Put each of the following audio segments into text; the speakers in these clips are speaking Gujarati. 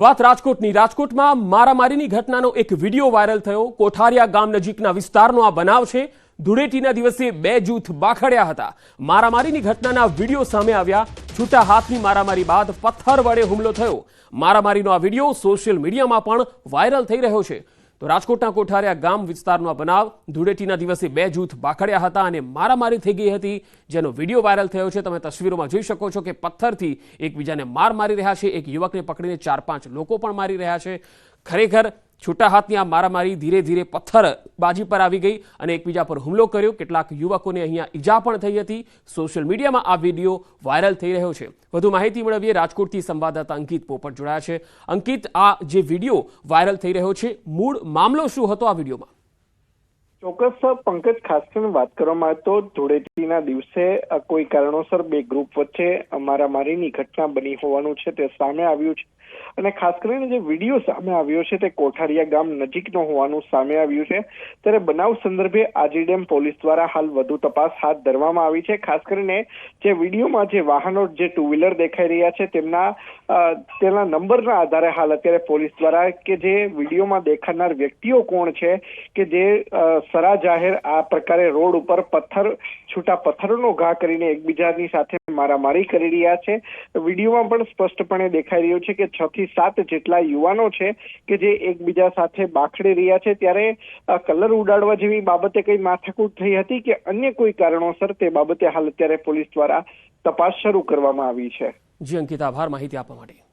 વાત રાજકોટની. રાજકોટમાં મારામારીની ઘટનાનો એક વીડિયો વાયરલ થયો. કોઠારિયા ગામ નજીકના વિસ્તારનો આ બનાવ છે. ધૂળેટીના દિવસે બે જૂથ બાખડ્યા હતા. મારામારીની ઘટનાના વીડિયો સામે આવ્યા. છૂટા હાથની મારામારી બાદ પથ્થર વડે હુમલો થયો. મારામારીનો આ વીડિયો સોશિયલ મીડિયામાં પણ વાયરલ થઈ રહ્યો છે. તો રાજકોટના કોઠારિયા ગામ વિસ્તારનો આ બનાવ ધૂળેટીના દિવસે બે જૂથ બાખડ્યા હતા અને મારામારી થઈ ગઈ હતી, જેનો વીડિયો વાયરલ થયો છે. તમે તસવીરોમાં જોઈ શકો છો કે પથ્થરથી એકબીજાને માર મારી રહ્યા છે. એક યુવકને પકડીને ચાર પાંચ લોકો પણ મારી રહ્યા છે. ખરેખર છૂટા હાથની આ મારામારી ધીરે ધીરે પથ્થર બાજી પર આવી ગઈ અને એકબીજા પર હુમલો કર્યો. કેટલાક યુવકોને અહીંયા ઈજા પણ થઈ હતી. સોશિયલ મીડિયામાં આ વીડિયો વાયરલ થઈ રહ્યો છે. વધુ માહિતી મેળવીએ રાજકોટથી સંવાદદાતા અંકિત પોપટ જોડાયા છે. અંકિત, આ જે વીડિયો વાયરલ થઈ રહ્યો છે, મૂળ મામલો શું હતો આ વિડીયોમાં? ચોક્કસ પંકજ, ખાસ વાત કરવામાં તો ધૂળેટીના દિવસે કોઈ કારણોસર બે ગ્રુપ વચ્ચે મારામારીની ઘટના બની હોવાનું છે, તે સામે આવ્યું છે. અને ખાસ કરીને જે વીડિયો સામે આવ્યો છે, તે કોઠારિયા ગામ નજીકનો હોવાનું સામે આવ્યું છે. ત્યારે બનાવ સંદર્ભે આજીડેમ પોલીસ દ્વારા હાલ વધુ તપાસ હાથ ધરવામાં આવી છે. ખાસ કરીને જે વિડીયોમાં જે વાહનો, જે ટુ વ્હીલર દેખાઈ રહ્યા છે, તેમના તેના નંબરના આધારે હાલ અત્યારે પોલીસ દ્વારા કે જે વિડીયોમાં દેખાનાર વ્યક્તિઓ કોણ છે, કે જે સરા જાહેર આ પ્રકારે રોડ ઉપર પથ્થર, છૂટા પથ્થરનો ઘા કરીને એકબીજાની સાથે મારામારી કરી રહ્યા છે. વિડીયોમાં પણ સ્પષ્ટપણે દેખાઈ રહ્યું છે કે છ થી સાત જેટલા યુવાનો છે કે જે એકબીજા સાથે બાખડી રહ્યા છે. ત્યારે કલર ઉડાડવા જેવી બાબતે કઈ માથાકૂટ થઈ હતી કે અન્ય કોઈ કારણોસર તે બાબતે હાલ અત્યારે પોલીસ દ્વારા તપાસ શરૂ કરવામાં આવી છે? જી અંકિત, આભાર. માહિતી આપવા માટે.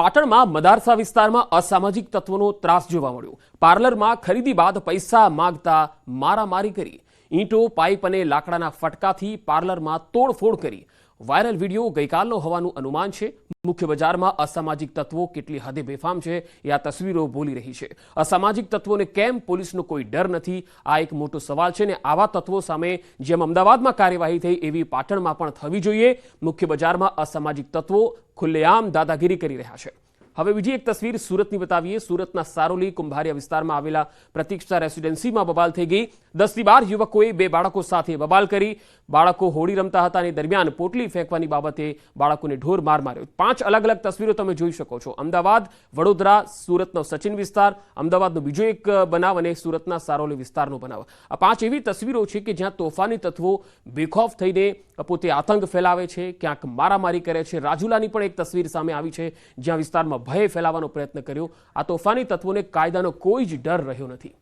પાટણમાં મદારસા વિસ્તારમાં અસામાજિક તત્વોનો ત્રાસ જોવા મળ્યો. પાર્લરમાં ખરીદી બાદ પૈસા માંગતા મારામારી કરી. ઈંટો, પાઇપ અને લાકડાના ફટકાથી પાર્લરમાં તોડફોડ કરી. વાયરલ વીડિયો ગઈકાલનો હોવાનું અનુમાન છે. મુખ્ય બજારમાં અસામાજિક તત્વો કેટલી હદે બેફામ છે એ આ તસવીરો બોલી રહી છે. અસામાજિક તત્વોને કેમ પોલીસનો કોઈ ડર નથી? આ એક મોટો સવાલ છે ને આવા તત્વો સામે જેમ અમદાવાદમાં કાર્યવાહી થઈ એવી પાટણમાં પણ થવી જોઈએ. મુખ્ય બજારમાં અસામાજિક તત્વો ખુલ્લેઆમ દાદાગીરી કરી રહ્યા છે. હવે બીજી એક તસવીર સુરતની બતાવીએ. સુરતના સારોલી કુંભારિયા વિસ્તારમાં આવેલા પ્રતિક્ષા રેસિડેન્સીમાં બબાલ થઈ ગઈ. દસથી બાર યુવકોએ બે બાળકો સાથે બબાલ કરી. બાળકો હોળી રમતા હતા અને દરમિયાન પોટલી ફેંકવાની બાબતે બાળકોને ઢોર માર માર્યો. પાંચ અલગ અલગ તસવીરો તમે જોઈ શકો છો. અમદાવાદ, વડોદરા, સુરતનો સચિન વિસ્તાર, અમદાવાદનો બીજો એક બનાવ અને સુરતના સારોલી વિસ્તારનો બનાવ. આ પાંચ એવી તસવીરો છે કે જ્યાં તોફાની તત્વો બેખોફ થઈને પોતે આતંક ફેલાવે છે, ક્યાંક મારામારી કરે છે. રાજુલાની પણ એક તસવીર સામે આવી છે, જ્યાં વિસ્તારમાં ભય ફેલાવવાનો પ્રયત્ન કર્યો. આ તોફાની તત્વોને કાયદાનો કોઈ જ ડર રહ્યો નથી.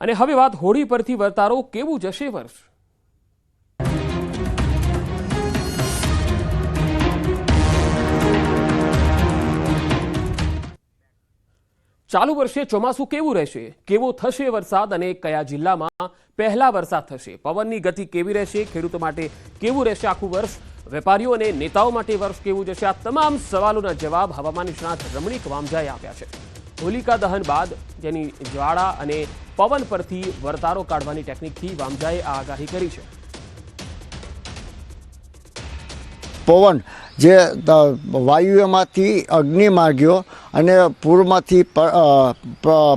અને હવે વાત હોળી પરથી વર્તારો, કેવું જશે વર્ષ? ચાલુ વર્ષે ચોમાસું કેવું રહેશે? કેવો થશે વરસાદ અને કયા જિલ્લામાં પહેલા વરસાદ થશે? પવનની ગતિ કેવી રહેશે? ખેડૂતો માટે કેવું રહેશે આખું વર્ષ? વેપારીઓ અને નેતાઓ માટે વર્ષ કેવું જશે? આ તમામ સવાલોના જવાબ હવામાન નિષ્ણાત રમણીક વામજાએ આપ્યા છે. હોલિકા દહન બાદ જેની જ્વાળા અને પવન પરથી વરતારો કાઢવાની ટેકનિકથી વામજાએ આ આગાહી કરી છે. પવન જે વાયુમાંથી અગ્નિ માર્ગ્યો અને પૂર્વમાંથી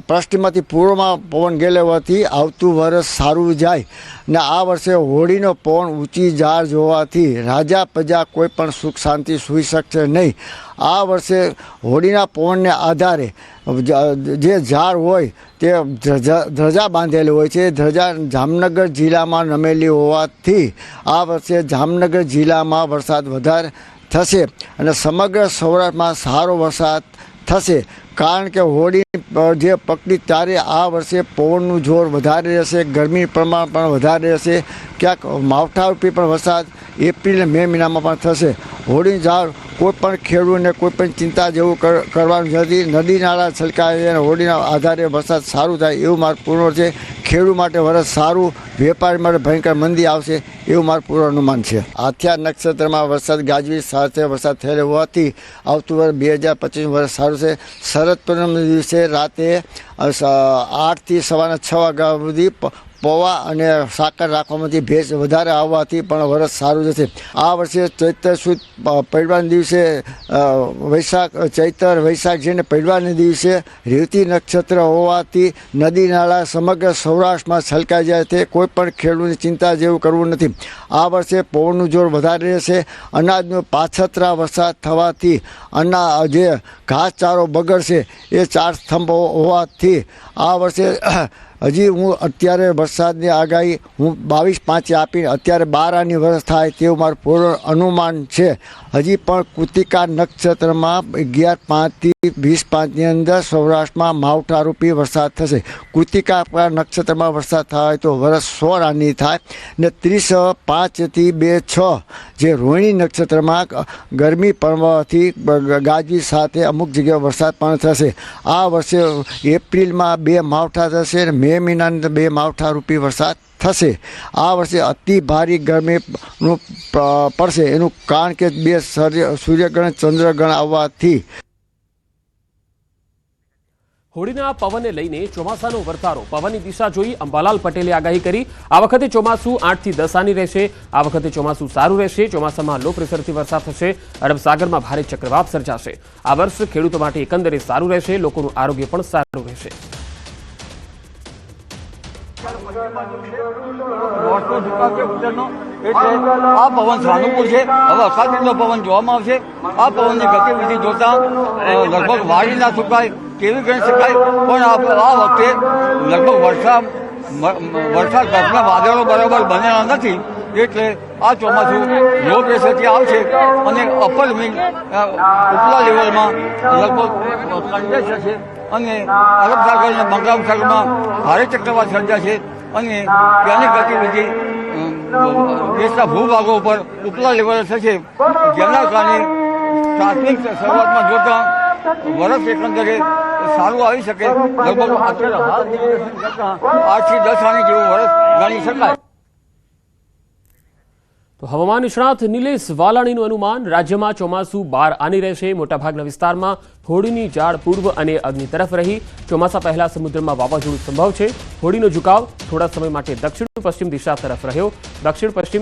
પશ્ચિમમાંથી પૂર્વમાં પવન ગેલેવાથી આવતું વર્ષ સારું જાય. ને આ વર્ષે હોળીનો પવન ઊંચી ઝાડ જોવાથી રાજા પ્રજા કોઈ પણ સુખ શાંતિ સૂઈ શકશે નહીં. આ વર્ષે હોળીના પવનને આધારે જે ઝાડ હોય તે ધ્રજા બાંધેલી હોય છે. ધ્રજા જામનગર જિલ્લામાં નમેલી હોવાથી આ વર્ષે જામનગર જિલ્લામાં વરસાદ વધારે થશે અને સમગ્ર સૌરાષ્ટ્રમાં સારો વરસાદ થશે. કારણ કે હોળી જે પકડી ત્યારે આ વર્ષે પવનનું જોર વધારે રહેશે ગરમી પ્રમાણ પણ વધારે રહેશે, ક્યાંક માવઠારૂપી પણ વરસાદ એપ્રિલ અને મે મહિનામાં પણ થશે. હોળી ઝાડ કોઈ પણ ખેડૂતને કોઈ પણ ચિંતા જેવું કરવાનું નથી. નદી નાળા છલકાય અને હોળીના આધારે વરસાદ સારું થાય એવું મારું પૂર્ણ છે. ખેડૂત માટે વરસ સારું, વેપારી માટે ભયંકર મંદી આવશે એવું મારું પૂર્ણ અનુમાન છે. આથિયા નક્ષત્રમાં વરસાદ ગાજવી સાથે વરસાદ થયેલો હોવાથી આવતું વર્ષ બે હજાર પચીસ વર્ષ સારું છે. શરદ પૂનમ દિવસે રાતે આઠથી સવારના છ વાગ્યા સુધી પૌવા અને સાકર રાખવામાંથી ભેજ વધારે આવવાથી પણ વરસ સારું જશે. આ વર્ષે ચૈત્ર સુદ પડવાના દિવસે વૈશાખ, ચૈત્ર, વૈશાખ જેને પડવાના દિવસે રેવતી નક્ષત્ર હોવાથી નદી નાળા સમગ્ર સૌરાષ્ટ્રમાં છલકાઈ જાય તે કોઈ પણ ખેડૂતની ચિંતા જેવું કરવું નથી. આ વર્ષે પવનનું જોર વધારે રહેશે. અનાજનો પાછતરા વરસાદ થવાથી અના, જે ઘાસચારો બગડશે એ ચાર સ્તંભ હોવાથી આ વર્ષે હજી હું અત્યારે વરસાદની આગાહી હું બાવીસ પાંચે આપીને અત્યારે બાર આની વરસ થાય તેવું મારું પૂર્ણ અનુમાન છે. હજી પણ કૃતિકા નક્ષત્રમાં અગિયાર પાંચથી વીસ પાંચની અંદર સૌરાષ્ટ્રમાં માવઠારૂપી વરસાદ થશે. કૃતિકા નક્ષત્રમાં વરસાદ થાય તો વરસ સો રાની થાય ને ત્રીસ પાંચથી બે છ જે રોહિણી નક્ષત્રમાં ગરમી પડવાથી ગાજવી સાથે અમુક જગ્યાએ વરસાદ પણ થશે. આ વર્ષે એપ્રિલમાં બે માવઠા થશે અને મે મહિનાની અંદર બે માવઠારૂપી વરસાદ થશે. આ વર્ષે અતિ ભારી ગરમીનું પડશે. એનું કારણ કે બે સૂર્ય સૂર્યગ્રહણ ચંદ્રગ્રહણ આવવાથી હોળીના પવનને લઈને ચોમાસાનો વર્તારો. પવનની દિશા જોઈ અંબાલાલ પટેલે આગાહી કરી, આ વખતે ચોમાસું આઠથી દસ આની રહેશે. આ વખતે ચોમાસું સારું રહેશે. ચોમાસામાં લો પ્રેશરથી વરસાદ થશે. અરબ ભારે ચક્રવાત સર્જાશે. આ વર્ષ ખેડૂતો માટે એકંદરે સારું રહેશે. લોકોનું આરોગ્ય પણ સારું રહેશે. આ પવન સાનુકૂળ છે. હવે અષાઢીનો પવન જોવામાં આવશે. આ પવનની ગતિવિધિ જોતા લગભગ વાડીના સુકાય કેવી ગણી શકાય પણ આ વખતે લગભગ મ- વરસાદ ઘટના વાદળો બરાબર બનેલા નથી. એટલે આ ચોમાસું લો પ્રેશરથી આવશે અને અપર વિંગ ઉપલા લેવલમાં લગભગ કંડેસ છે અને અરબ સાગર અને બંગાળ સાગરમાં ભારે ચક્રવાત સર્જાશે અને ત્યાંની ગતિવિધિ દેશના ભૂભાગો ઉપર ઉપલા લેવલે થશે. જેના કારણે પ્રાથમિક શરૂઆતમાં જોતા વર્ષ એકંદરે સારું આવી શકે. લગભગ અત્યારે હાલ દસ આની જેવું વર્ષ ગણી શકાય. હવામાન નિષ્ણાત નિલેશ વાલાણીનું અનુમાન, રાજ્યમાં ચોમાસું બાર આની રહેશે. મોટાભાગના વિસ્તારમાં હોળીની જાળ પૂર્વ અને અગ્નિ તરફ રહી. ચોમાસા પહેલા સમુદ્રમાં વાવાઝોડું સંભવ છે. હોળીનો ઝુકાવ થોડા સમય માટે દક્ષિણ પશ્ચિમ દિશા તરફ રહ્યો. દક્ષિણ પશ્ચિમ